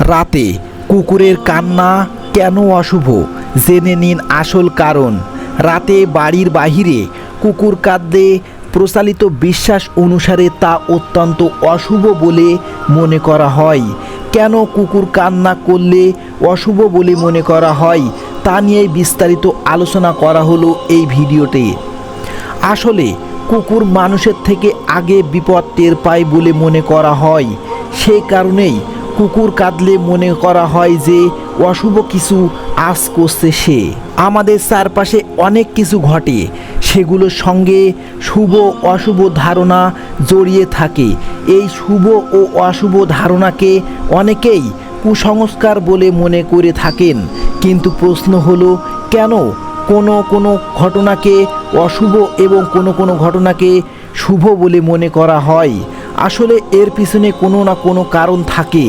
রাতে কুকুরের কান্না কেন অশুভ? জেনে নিন আসল কারণ। রাতে বাড়ির বাহিরে কুকুর কাঁদলে প্রচালিত বিশ্বাস অনুসারে তা অত্যন্ত অশুভ বলে মনে করা হয়। কেন কুকুর কান্না করলে অশুভ বলে মনে করা হয়, তা নিয়ে বিস্তারিত আলোচনা করা হলো এই ভিডিওতে। আসলে কুকুর মানুষের থেকে আগে বিপদ টের পায় বলে মনে করা হয়। সেই কারণেই কুকুর কাঁদলে মনে করা হয় যে অশুভ কিছু আস করছে সে। আমাদের চারপাশে অনেক কিছু ঘটে, সেগুলোর সঙ্গে শুভ অশুভ ধারণা জড়িয়ে থাকে। এই শুভ ও অশুভ ধারণাকে অনেকেই কুসংস্কার বলে মনে করে থাকেন। কিন্তু প্রশ্ন হলো, কেন কোনো কোনো ঘটনাকে অশুভ এবং কোনো কোনো ঘটনাকে শুভ বলে মনে করা হয়? আসলে এর পিছনে কোনো না কোনো কারণ থাকে।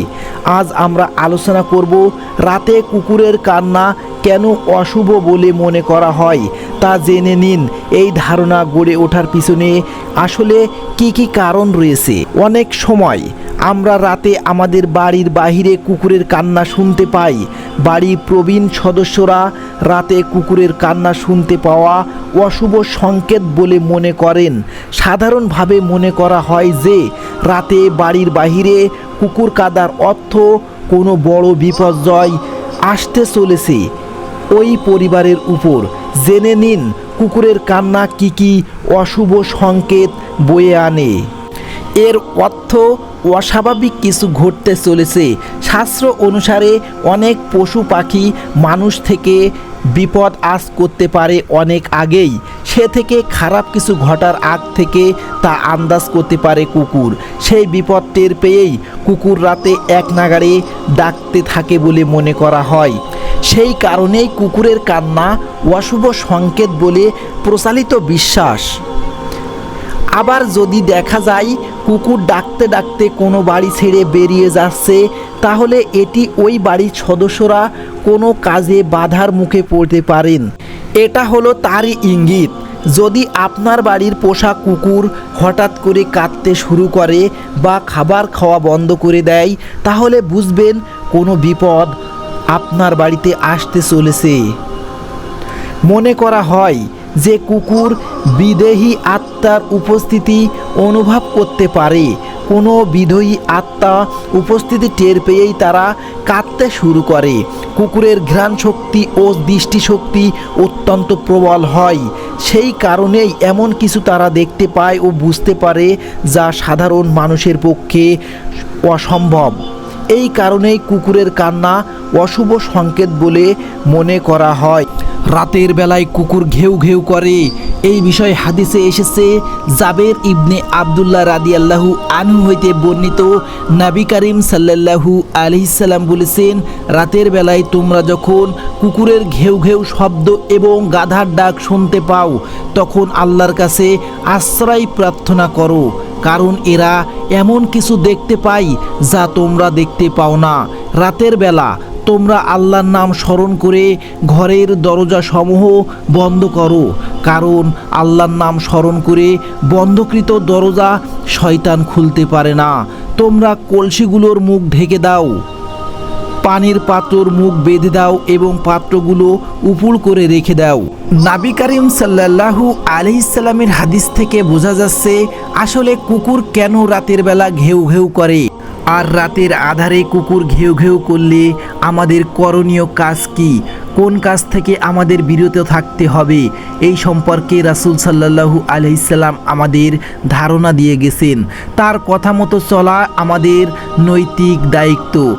আজ আমরা আলোচনা করব রাতে কুকুরের কান্না কেন অশুভ বলে মনে করা হয়, তা জেনে নিন। এই ধারণা গড়ে ওঠার পিছনে আসলে কি কি কারণ রয়েছে? অনেক সময় আমরা রাতে আমাদের বাড়ির বাহিরে কুকুরের কান্না শুনতে পাই। বাড়ির প্রবীণ সদস্যরা রাতে কুকুরের কান্না শুনতে পাওয়া অশুভ সংকেত বলে মনে করেন। সাধারণভাবে মনে করা হয় যে, রাতে বাড়ির বাহিরে কুকুর কাদার অর্থ কোনো বড় বিপর্যয় আসতে চলেছে। ওই পরিবারের উপর জেনে নিন কুকুরের কান্না কি কি অশুভ সংকেত বয়ে আনে। এর অর্থ অস্বাভাবিক কিছু ঘটতে চলেছে। শাস্ত্র অনুসারে অনেক পশু পাখি মানুষ থেকে বিপদ আস করতে পারে অনেক আগেই। সে থেকে খারাপ কিছু ঘটার আগ থেকে তা আন্দাজ করতে পারে কুকুর। সেই বিপদ টের পেয়েই কুকুর রাতে এক নাগারে ডাকতে থাকে বলে মনে করা হয়। সেই কারণেই কুকুরের কান্না অশুভ সংকেত বলে প্রচালিত বিশ্বাস। আবার যদি দেখা যায় কুকুর ডাকতে ডাকতে কোনো বাড়ি ছেড়ে বেরিয়ে যাচ্ছে, তাহলে এটি ওই বাড়ির সদস্যরা কোনো কাজে বাধার মুখে পড়তে পারেন। এটা হলো তারই ইঙ্গিত। যদি আপনার বাড়ির পোষা কুকুর হঠাৎ করে কাঁদতে শুরু করে বা খাবার খাওয়া বন্ধ করে দেয়, তাহলে বুঝবেন কোনো বিপদ আপনার বাড়িতে আসতে চলেছে। মনে করা হয় যে কুকুর বিদেহী আত্মার উপস্থিতি অনুভব করতে পারে। কোনো বিধয়ী আত্মা উপস্থিতি টের পেয়েই তারা কাঁদতে শুরু করে। কুকুরের ঘ্রাণ শক্তি ও দৃষ্টিশক্তি অত্যন্ত প্রবল হয়। সেই কারণেই এমন কিছু তারা দেখতে পায় ও বুঝতে পারে যা সাধারণ মানুষের পক্ষে অসম্ভব। এই কারণেই কুকুরের কান্না অশুভ সংকেত বলে মনে করা হয়। রাতের বেলায় কুকুর ঘেউ ঘেউ করে। এই বিষয়ে হাদিসে এসেছে, জাবের ইবনে আবদুল্লাহ রাদি আল্লাহু আনহু হইতে বর্ণিত নাবি করিম সাল্লাল্লাহু আলহিসাল্লাম বলেছেন, রাতের বেলায় তোমরা যখন কুকুরের ঘেউ ঘেউ শব্দ এবং গাধার ডাক শুনতে পাও, তখন আল্লাহর কাছে আশ্রয় প্রার্থনা করো, কারণ এরা এমন কিছু দেখতে পাই যা তোমরা দেখতে পাও না। রাতের বেলা তোমরা আল্লাহর নাম স্মরণ করে ঘরের দরজা সমূহ বন্ধ করো, কারণ আল্লাহর নাম স্মরণ করে বন্ধকৃত দরজা শয়তান খুলতে পারে না। তোমরা কলসিগুলোর মুখ ঢেকে দাও, পানির পাত্রর মুখ বেঁধে দাও এবং পাত্রগুলো উপুল করে রেখে দাও। নাবি করিম সাল্লাল্লাহু আলহিসাল্লামের হাদিস থেকে বোঝা যাচ্ছে, আসলে কুকুর কেন রাতের বেলা ঘেউ ঘেউ করে? আর রাতের আধারে কুকুর ঘেউ ঘেউ করলে আমাদের করণীয় কাজ কি? কোন কাজ থেকে আমাদের বিরত থাকতে হবে? এই সম্পর্কে রাসুল সাল্লাহু আলহিসাল্লাম আমাদের ধারণা দিয়ে গেছেন। তার কথা মতো চলা আমাদের নৈতিক দায়িত্ব।